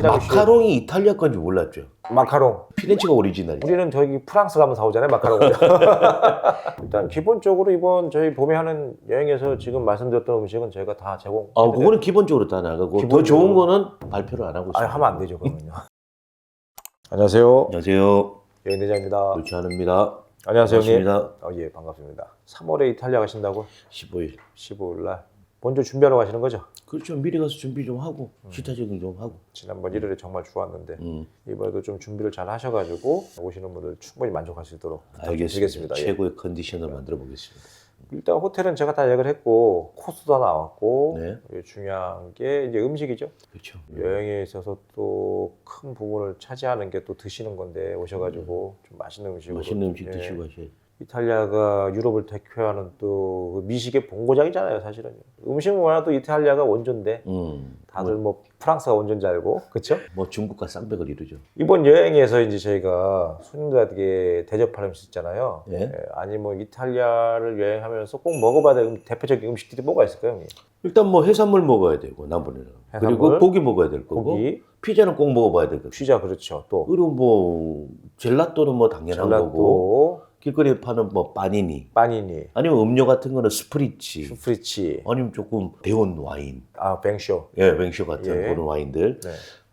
티라미슈. 마카롱이 이탈리아 건지 몰랐죠. 마카롱. 피렌체가 오리지널이죠. 우리는 저기 프랑스 가면 사오잖아요 마카롱. 일단 기본적으로 이번 저희 봄에 하는 여행에서 지금 말씀드렸던 음식은 저희가 다 제공. 아, 그거는 기본적으로 다 나가고 더 기본적으로. 좋은 거는 발표를 안 하고 아 있어요. 하면 안 되죠 그러면요. 안녕하세요. 안녕하세요. 여행 대장입니다. 루치아노입니다. 안녕하세요 형님. 반갑습니다. 어, 예 반갑습니다. 3월에 이탈리아 가신다고? 15일. 15일 날. 먼저 준비하러 가시는 거죠? 그렇죠. 미리 가서 준비 좀 하고 음. 시타 적응 좀 하고. 지난번 1월에 정말 좋았는데 음, 이번에도 좀 준비를 잘 하셔가지고 오시는 분들 충분히 만족할 수 있도록 알겠습니다. 부탁드리겠습니다. 예. 최고의 컨디션을 만들어 보겠습니다. 일단 호텔은 제가 다 예약을 했고 코스도 다 나왔고 네. 중요한 게 이제 음식이죠. 그렇죠. 여행에 있어서 또 큰 부분을 차지하는 게 또 드시는 건데 오셔가지고 좀 맛있는 음식으로 맛있는 음식 예. 드시고 가셔야지. 이탈리아가 유럽을 대표하는 또그 미식의 본고장이잖아요, 사실은. 음식만 해도 이탈리아가 원조인데 음, 다들 뭐 프랑스가 원조인 줄 알고, 그렇죠? 뭐 중국과 쌍벽을 이루죠. 이번 여행에서 이제 저희가 손님들에게 대접하는 수 있잖아요. 예. 예, 아니 뭐 이탈리아를 여행하면서 꼭 먹어봐야 될 음- 대표적인 음식들이 뭐가 있을까요, 형님? 일단 뭐 해산물 먹어야 되고 남부는 해산물, 그리고 고기 먹어야 될 거고 고기, 피자는 꼭 먹어봐야 될 거고 피자 그렇죠. 또 그리고 뭐 젤라또는 뭐 당연한 거고 젤라또, 길거리에 파는 뭐 빠니니 빠니니, 아니면 음료 같은 거는 스프리치 슈프리치, 아니면 조금 데운 와인 아 뱅쇼. 예 맹쇼 같은 예. 그런 와인들 네.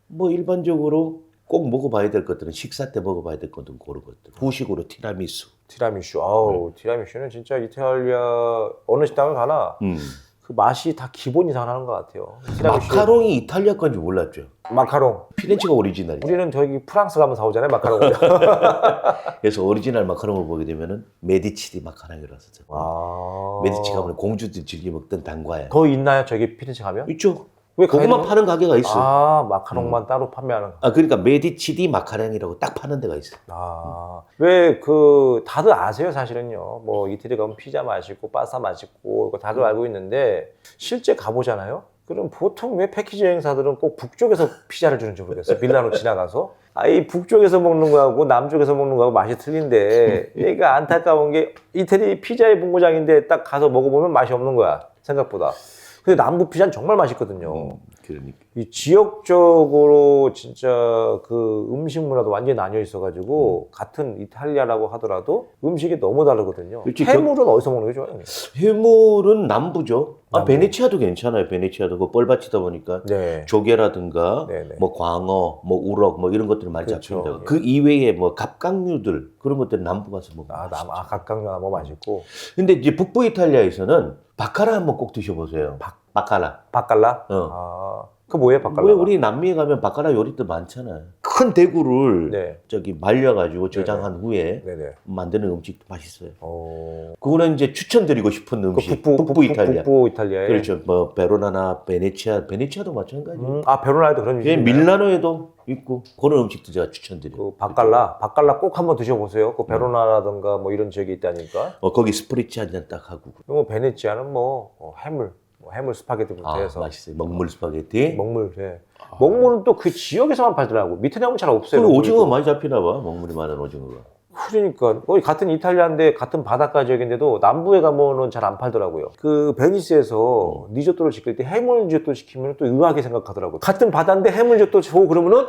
뭐 일반적으로 꼭 먹어봐야 될 것들은 식사 때 먹어봐야 될 것들은 그런 것들 후식으로 티라미수 티라미슈. 아우 티라미슈는 진짜 이탈리아 어느 식당을 가나 음. 그 맛이 다 기본 이상 하는 것 같아요. 티라미슈. 마카롱이 이탈리아 건지 몰랐죠 마카롱. 피렌체가 오리지널이죠 우리는 저기 프랑스 가면 사오잖아요 마카롱. 그래서 오리지널 마카롱을 보게 되면은 메디치디 마카롱이라서 아. 메디치 가면 공주들이 즐겨 먹던 단과야 더 있나요 저기 피렌체 가면? 있죠 왜 가야 파는 가게가 있어 아, 아 마카롱만 따로 판매하는. 그러니까 메디치디 마카롱이라고 딱 파는 데가 있어 아, 왜 그 다들 아세요 사실은요. 뭐 이태리 가면 피자 맛있고 파스타 맛있고 이거 다들 알고 있는데 실제 가보잖아요. 그럼 보통 왜 패키지 여행사들은 꼭 북쪽에서 피자를 주는지 모르겠어요. 밀라노 지나가서. 아 이 북쪽에서 먹는 거하고 남쪽에서 먹는 거하고 맛이 틀린데 얘가 안타까운 게 이태리 피자의 본고장인데 딱 가서 먹어보면 맛이 없는 거야 생각보다. 근데 남부 피자는 정말 맛있거든요. 음, 그러니까 이 지역적으로 진짜 그 음식 문화도 완전히 나뉘어 있어가지고 같은 이탈리아라고 하더라도 음식이 너무 다르거든요. 그렇지, 해물은 어디서 먹는 게 좋아요? 해물은 남부죠 아 남부. 베네치아도 괜찮아요 베네치아도 그 뻘밭이다 보니까 네. 조개라든가 네 네. 뭐 광어 뭐 우럭 뭐 이런 것들을 많이 그렇죠. 잡힌다 그 이외에 뭐 갑각류들 그런 것들 남부 가서 먹으면 아, 남. 아, 각각면 뭐 맛있고. 근데 이제 북부 이탈리아에서는 바카라 한번 꼭 드셔보세요 박- 바카라 바깔라? 어. 아, 그 뭐예요, 바깔라? 왜 우리 남미에 가면 바카라 요리들 많잖아요. 큰 대구를 네. 저기 말려가지고 저장한 후에 네네. 만드는 음식도 맛있어요. 어. 그거는 이제 추천드리고 싶은 그 음식. 북부, 북부, 이탈리아. 북부 이탈리아에. 그렇죠. 뭐 베로나나 베네치아, 베네치아도 마찬가지예요. 음, 아, 베로나에도 그런 예, 음식이 밀라노에도 있고 그런 음식도 제가 추천드려요. 그 바깔라, 바깔라 꼭 한번 드셔보세요. 그 베로나라든가 뭐 이런 지역에 있다니까. 어, 거기 스프리치 한 잔 딱 하고. 그리고 베네치아는 뭐 어, 해물, 뭐 해물 스파게티부터 아, 해서 맛있어요. 먹물 스파게티. 먹물. 예. 먹물은 또 그 지역에서만 팔더라고. 밑에 나오면 잘 없어요. 그 오징어. 많이 잡히나 봐. 먹물이 많은 오징어가. 그러니까 거의 같은 이탈리아인데 같은 바닷가 지역인데도 남부에 가면은 잘 안 팔더라고요. 그 베니스에서 리조또를 시킬 때 해물 리조또 시키면 또 의아하게 생각하더라고요. 같은 바다인데 해물 리조또 주고 그러면은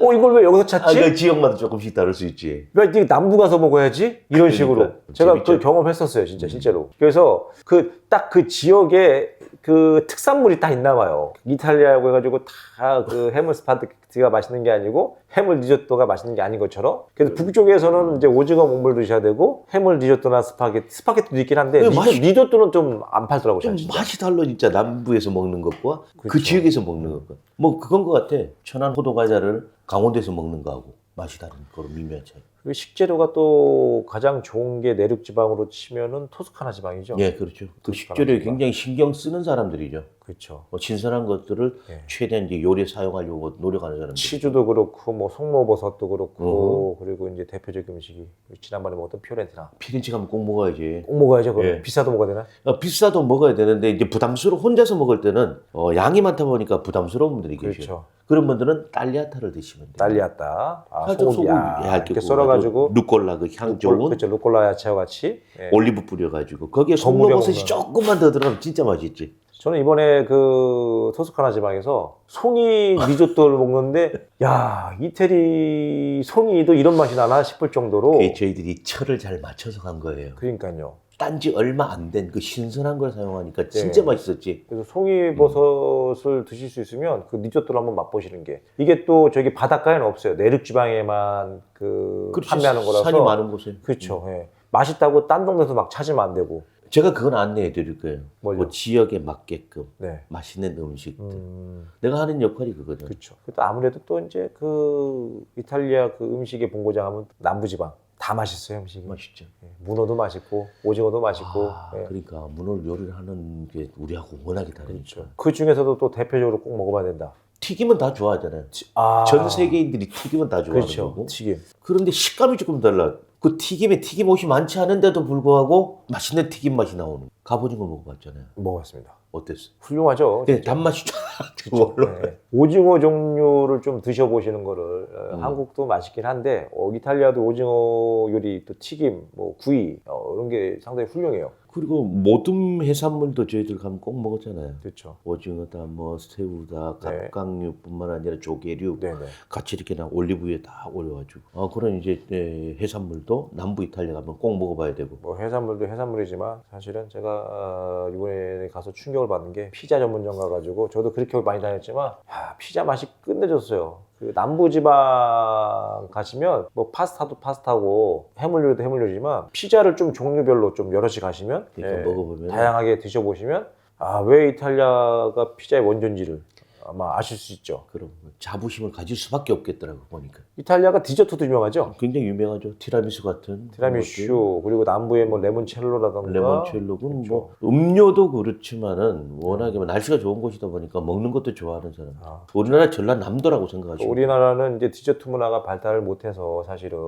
어 이걸 왜 여기서 아, 찾지? 그 지역마다 조금씩 다를 수 있지. 왜 이게 남부 가서 먹어야지? 이런 식으로. 그러니까. 제가 재밌죠. 음. 그 경험했었어요, 진짜 실제로. 그래서 그 딱 그 지역에 그 특산물이 딱 있나 봐요. 이탈리아라고 해가지고 다 그 해물 스파게티가 맛있는 게 아니고 해물 리조또가 맛있는 게 아닌 것처럼. 그래서 북쪽에서는 이제 오징어 먹물 드셔야 되고 해물 리조또나 스파게티, 스파게티도 있긴 한데 네, 리조, 맛이- 리조 또는 좀 안 팔더라고요. 좀. 맛이 달라 진짜 남부에서 먹는 것과 그 그렇죠. 지역에서 먹는 것과 뭐 그건 것 같아 천안 호두 과자를 강원도에서 먹는 거하고 맛이 다른 그런 미묘한 차이 그 식재료가 또 가장 좋은 게 내륙 지방으로 치면은 토스카나 지방이죠. 예 그렇죠 그. 식재료에 굉장히 신경 쓰는 사람들이죠 그렇죠. 뭐 신선한 것들을 예. 최대한 이제 요리에 사용하려고 노력하는 사람들 치즈도 그렇고 뭐 송로버섯도 그렇고 그리고 이제 대표적인 음식이 지난번에 먹었던 피오렌티나 피렌치 가면 꼭 먹어야지 꼭 먹어야죠 그럼 예. 비싸도 먹어야 되나? 어, 비싸도 먹어야 되는데 이제 부담스러워 혼자서 먹을 때는 어, 양이 많다 보니까 부담스러운 분들이 계셔요 그렇죠 그런 분들은 딸리아타를 드시면 돼요 딸리았다 아, 살짝 소금 야, 얇게 이렇게 썰어가지고 루꼴라 그 향 좋은 그렇죠 루꼴라 야채와 같이 예. 올리브 뿌려가지고 거기에 송로버섯이. 조금만 더 들어가면 진짜 맛있지. 저는 이번에 그 토스카나 지방에서 송이 리조또를 먹는데 야 이태리 송이도 이런 맛이 나나 싶을 정도로 그게 저희들이 철을 잘 맞춰서 간 거예요. 그러니까요. 딴지 얼마 안 된 그 신선한 걸 사용하니까 진짜 네. 맛있었지. 그래서 송이버섯을 드실 수 있으면 그 리조또를 한번 맛보시는 게 이게 또 저기 바닷가에는 없어요. 내륙 지방에만 그 그렇지, 판매하는 거라서 산이 많은 곳에. 그렇죠. 예. 맛있다고 딴 동네에서 막 찾으면 안 되고. 제가 그건 안내해 드릴 거예요. 뭘요? 뭐 지역에 맞게끔 네. 맛있는 음식들. 음, 내가 하는 역할이 그거든. 그렇죠. 또 아무래도 또 이제 그 이탈리아 그 음식의 본고장 하면 남부지방 다 맛있어요 음식이. 맛있죠. 예, 문어도 맛있고 오징어도 맛있고. 아, 예. 그러니까 문어 요리를 하는 게 우리하고 워낙에 다르니까. 그렇죠. 그 중에서도 또 대표적으로 꼭 먹어봐야 된다. 튀김은 다 좋아하잖아요. 아, 전 세계인들이 튀김은 다 좋아하는 그렇죠. 거고. 튀김. 그런데 식감이 조금 달라. 그 튀김에 튀김 옷이 많지 않은데도 불구하고 맛있는 튀김 맛이 나오는. 갑오징어 먹어봤잖아요. 먹었습니다. 어땠어? 훌륭하죠. 근데 단맛이 쫙 그걸로. 네. 오징어 종류를 좀 드셔보시는 거를 어, 음. 한국도 맛있긴 한데 어, 이탈리아도 오징어 요리 또 튀김, 뭐 구이 어, 이런 게 상당히 훌륭해요. 그리고 모든 해산물도 저희들 가면 꼭 먹었잖아요. 그렇죠. 오징어다, 뭐 새우다, 네. 갑각류뿐만 아니라 조개류 네 네. 같이 이렇게 나 올리브유에 다 올려가지고. 아 그런 이제 네, 해산물도 남부 이탈리아 가면 꼭 먹어봐야 되고. 뭐 해산물도 해산물이지만 사실은 제가 어, 이번에 가서 충격을 받는 게 피자 전문점 가가지고 저도 그렇게 많이 다녔지만 야, 피자 맛이 끝내줬어요. 그 남부지방 가시면 뭐 파스타도 파스타고 해물요리도 해물요리지만 피자를 좀 종류별로 좀 여럿이 가시면 그러니까 예, 먹어보면 다양하게 드셔보시면 아 왜 이탈리아가 피자의 원조인지를 아마 아실 수 있죠. 그럼 자부심을 가질 수밖에 없겠더라고 보니까. 이탈리아가 디저트도 유명하죠. 굉장히 유명하죠. 티라미수 같은 티라미슈 그리고 남부의 뭐 레몬첼로라던가 레몬첼로군. 뭐 음료도 그렇지만은 워낙에 뭐 날씨가 좋은 곳이다 보니까 먹는 것도 좋아하는 사람. 아, 우리나라 전라남도라고 생각하시고. 우리나라는 이제 디저트 문화가 발달을 못해서 사실은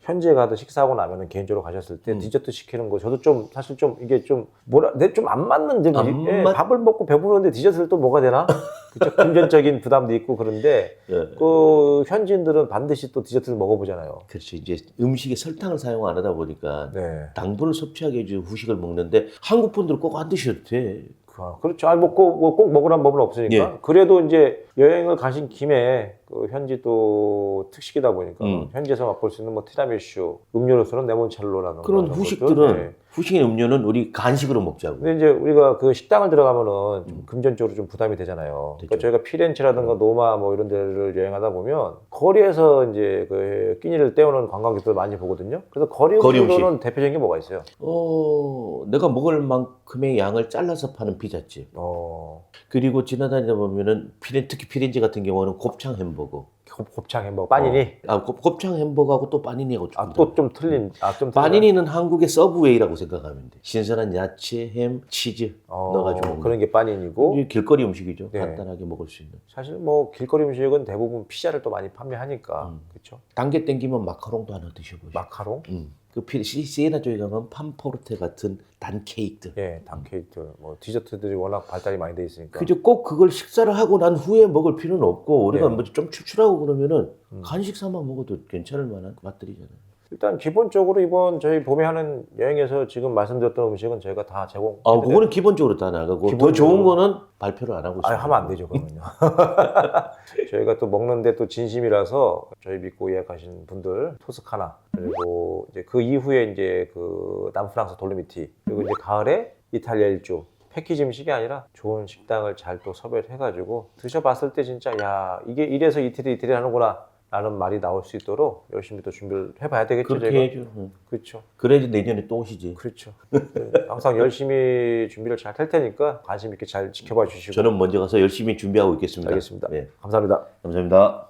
현지에 가도 식사하고 나면은 개인적으로 가셨을 때 음. 디저트 시키는 거 저도 좀 사실 좀 이게 좀 뭐라 내 좀 안 맞는 점안 예, 맞- 밥을 먹고 배부르는데 디저트를 또 먹어야 되나 그쵸 금전적인 부담도 있고 그런데 예. 그 현지인들은 반드시 또 디저트를 먹어보잖아요. 그렇죠. 이제 음식에 설탕을 사용 안 하다 보니까 네. 당분을 섭취하게 해주 후식을 먹는데 한국 분들은 꼭 안 드셔도 돼. 그- 그렇죠. 아니 뭐 꼭 뭐 꼭 먹으란 법은 없으니까. 예. 그래도 이제 여행을 가신 김에 그 현지 또 특식이다 보니까 음. 현지에서 맛볼 수 있는 뭐 티라미슈, 음료로서는 레몬첼로라는 그런. 후식들은 네. 후식의 음료는 우리 간식으로 먹자고. 근데 이제 우리가 그 식당을 들어가면은 좀 금전적으로 좀 부담이 되잖아요. 그러니까 음. 음. 저희가 피렌체라든가 노마 뭐 이런 데를 여행하다 보면 거리에서 이제 그 끼니를 때우는 관광객들 많이 보거든요. 그래서 거리 거리 음식으로는 대표적인 게 뭐가 있어요? 어, 내가 먹을 만큼의 양을 잘라서 파는 피자집. 어, 그리고 지나다니다 보면은 피렌 특히 피렌체 같은 경우는 곱창 햄버거. 곱, 곱창 햄버거, 빠니니. 아, 곱, 곱창 햄버거하고 또 빠니니하고 좀 아, 또 좀 틀린. 아, 좀 틀린. 빠니니는 한국의 서브웨이라고 생각하면 돼. 신선한 야채, 햄, 치즈 어, 넣어가지고 먹는 그런 게 빠니니고 길거리 음식이죠. 네. 간단하게 먹을 수 있는. 사실 뭐 길거리 음식은 대부분 피자를 또 많이 판매하니까 음. 그렇죠. 단계 땡기면 마카롱도 하나 드셔보시죠. 마카롱, 음. 그 피- 시- 시에나 쪽에 가면 팜포르테 같은 단 케이크들. 예, 단 케이크, 뭐 디저트들이 워낙 발달이 많이 돼 있으니까. 그죠? 꼭 그걸 식사를 하고 난 후에 먹을 필요는 없고 우리가 네. 뭐좀 출출하고 그러면은 음. 간식 삼아 먹어도 괜찮을 만한 맛들이잖아요. 일단 기본적으로 이번 저희 봄에 하는 여행에서 지금 말씀드렸던 음식은 저희가 다 제공. 아, 그거는 기본적으로 다 나가고 더 기본적으로. 좋은 거는 발표를 안 하고 아, 있어요. 하면 안 되죠, 그러면요. 저희가 또 먹는데 또 진심이라서 저희 믿고 예약하신 분들 토스카나 그리고 이제 그 이후에 이제 그 남프랑스 돌로미티 그리고 이제 가을에 이탈리아 일주 패키지 음식이 아니라 좋은 식당을 잘 또 섭외를 해가지고 드셔봤을 때 진짜 야 이게 이래서 이태리 이태리 하는구나 라는 말이 나올 수 있도록 열심히 또 준비를 해봐야 되겠죠 그렇게 제가 해줘. 응. 그렇죠 그래야지 내년에 또 오시지. 그렇죠 네, 항상 열심히 준비를 잘 할 테니까 관심 있게 잘 지켜봐 주시고 저는 먼저 가서 열심히 준비하고 있겠습니다. 알겠습니다. 네, 감사합니다. 감사합니다.